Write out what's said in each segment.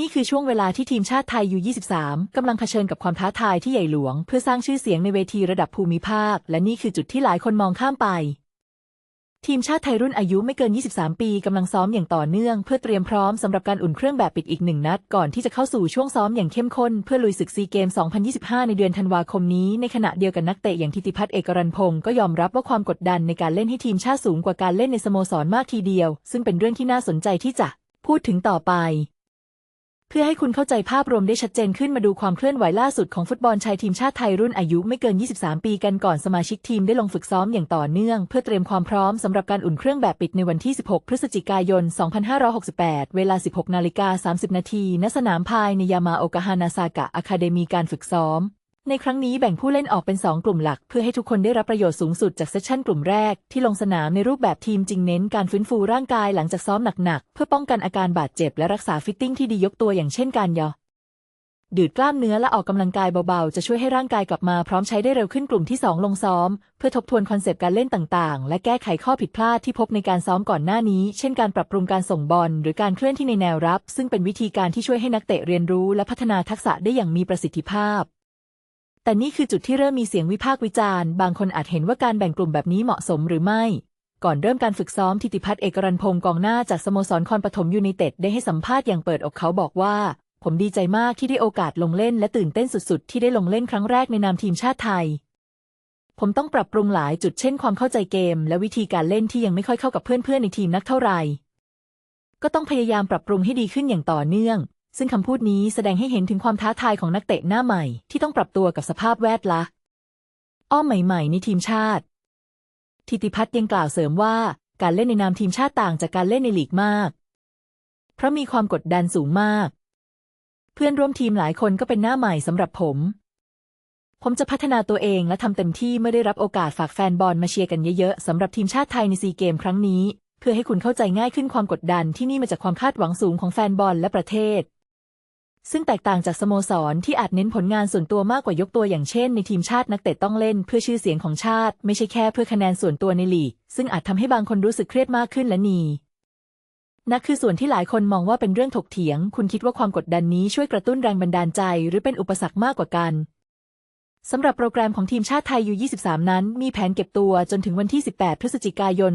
นี่คือช่วงเวลาที่ทีมชาติไทยยู23กำลังเผชิญกับความท้าทายที่ใหญ่หลวง เพื่อสร้างชื่อเสียงในเวทีระดับภูมิภาค และนี่คือจุดที่หลายคนมองข้ามไป ทีมชาติไทยรุ่นอายุไม่เกิน 23 ปีกำลังซ้อมอย่างต่อเนื่อง เพื่อเตรียมพร้อมสำหรับการอุ่นเครื่องแบบปิดอีกหนึ่งนัด ก่อนที่จะเข้าสู่ช่วงซ้อมอย่างเข้มข้นเพื่อลุยศึกซีเกม 2025 ในเดือนธันวาคมนี้ ในขณะเดียวกันนักเตะอย่างทิติพัฒน์เอกรันพงศ์ก็ยอมรับว่าความกดดันในการเล่นให้ทีมชาติสูงกว่าการเล่นในสโมสรมากทีเดียว ซึ่งเป็นเรื่องที่น่าสนใจที่จะพูดถึงต่อไป เพื่อให้คุณเข้าใจภาพรวมได้ชัดเจนขึ้นมาดูความเคลื่อนไหวล่าสุดของฟุตบอลชายทีมชาติไทยรุ่นอายุไม่เกิน 23 ปีกันก่อนสมาชิกทีมได้ลงฝึกซ้อมอย่างต่อเนื่อง เพื่อเตรียมความพร้อมสำหรับการอุ่นเครื่องแบบปิดในวันที่ 16 พฤศจิกายน 2568 เวลา 16 นาฬิกา 30 นาทีณสนามภายในยามาโอกาฮานาซากะอะคาเดมีการฝึกซ้อม ในครั้งนี้แบ่งผู้เล่นออกเป็น 2 กลุ่มหลัก เพื่อให้ทุกคนได้รับประโยชน์สูงสุดจากเซสชั่นกลุ่มแรก ที่ลงสนามในรูปแบบทีมจริงเน้นการฟื้นฟูร่างกายหลังจากซ้อมหนักๆ เพื่อป้องกันอาการบาดเจ็บและรักษาฟิตติ้งที่ดียกตัวอย่างเช่นการยอดืดกล้ามเนื้อและออกกำลังกายเบาๆ จะช่วยให้ร่างกายกลับมาพร้อมใช้ได้เร็วขึ้นกลุ่มที่ 2 ลงซ้อม เพื่อทบทวนคอนเซปต์การเล่นต่างๆ และแก้ไขข้อผิดพลาดที่พบในการซ้อมก่อนหน้านี้ เช่นการปรับปรุงการส่งบอลหรือการเคลื่อนที่ในแนวรับ ซึ่งเป็นวิธีการที่ช่วยให้นักเตะเรียนรู้และพัฒนาทักษะได้อย่างมีประสิทธิภาพ แต่นี่คือจุดที่เริ่มมีเสียงวิพากษ์วิจารณ์ บางคนอาจเห็นว่าการแบ่งกลุ่มแบบนี้เหมาะสมหรือไม่ ก่อนเริ่มการฝึกซ้อมทิติพัฒน์เอกรันพงศ์กองหน้าจากสโมสรคอนปฐมยูไนเต็ดได้ให้สัมภาษณ์อย่างเปิดอกเขาบอกว่า ผมดีใจมากที่ได้โอกาสลงเล่นและตื่นเต้นสุดๆ ที่ได้ลงเล่นครั้งแรกในนามทีมชาติไทย ผมต้องปรับปรุงหลายจุดเช่นความเข้าใจเกม และวิธีการเล่นที่ยังไม่ค่อยเข้ากับเพื่อนๆในทีมนักเท่าไหร่ก็ต้องพยายามปรับปรุงให้ดีขึ้นอย่างต่อเนื่อง ซึ่งคำพูดนี้แสดงให้เห็นถึงความท้าทายของนักเตะหน้าใหม่ที่ต้องปรับตัวกับสภาพแวดล้อมอ้อมใหม่ๆในทีมชาติ ทิติพัฒน์ยังกล่าวเสริมว่า การเล่นในนามทีมชาติต่างจากการเล่นในลีกมาก เพราะมีความกดดันสูงมาก เพื่อนร่วมทีมหลายคนก็เป็นหน้าใหม่สำหรับผม ผมจะพัฒนาตัวเองและทำเต็มที่เมื่อได้รับโอกาสฝากแฟนบอลมาเชียร์กันเยอะๆสำหรับทีมชาติไทยในซีเกมครั้งนี้ เพื่อให้คุณเข้าใจง่ายขึ้นความกดดันที่นี่มาจากความคาดหวังสูงของแฟนบอลและประเทศ ซึ่งแตกต่างจากสโมสรที่อาจเน้นผลงานส่วนตัวมากกว่ายกตัวอย่างเช่นในทีมชาตินักเตะต้องเล่นเพื่อชื่อเสียงของชาติ ไม่ใช่แค่เพื่อคะแนนส่วนตัวในลีก ซึ่งอาจทำให้บางคนรู้สึกเครียดมากขึ้นและนีนักคือส่วนที่หลายคนมองว่าเป็นเรื่องถกเถียง คุณคิดว่าความกดดันนี้ช่วยกระตุ้นแรงบันดาลใจ หรือเป็นอุปสรรคมากกว่ากัน สำหรับโปรแกรมของทีมชาติไทยยู23 นั้น มีแผนเก็บตัวจนถึงวันที่ 18 พฤศจิกายน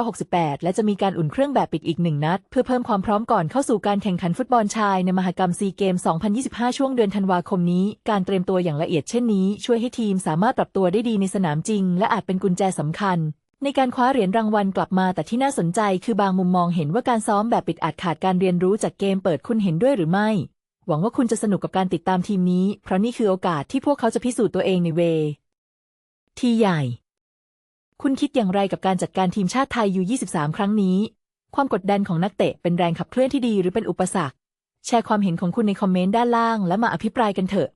2568 และจะมีการอุ่นเครื่องแบบปิดอีกหนึ่งนัด เพื่อเพิ่มความพร้อมก่อนเข้าสู่การแข่งขันฟุตบอลชายในมหกรรมซีเกม 2025 ช่วงเดือนธันวาคมนี้ การเตรียมตัวอย่างละเอียดเช่นนี้ ช่วยให้ทีมสามารถปรับตัวได้ดีในสนามจริง และอาจเป็นกุญแจสำคัญในการคว้าเหรียญรางวัลกลับมาแต่ที่น่าสนใจคือบางมุมมองเห็นว่าการซ้อมแบบปิดอาจขาดการเรียนรู้จากเกมเปิดคุณเห็นด้วยหรือไม่ หวังว่าคุณจะสนุกกับการติดตามทีมนี้ เพราะนี่คือโอกาสที่พวกเขาจะพิสูจน์ตัวเองในเวทีใหญ่ คุณคิดอย่างไรกับการจัดการทีมชาติไทยยู23 ครั้งนี้ ความกดดันของนักเตะเป็นแรงขับเคลื่อนที่ดีหรือเป็นอุปสรรค แชร์ความเห็นของคุณในคอมเมนต์ด้านล่างและมาอภิปรายกันเถอะ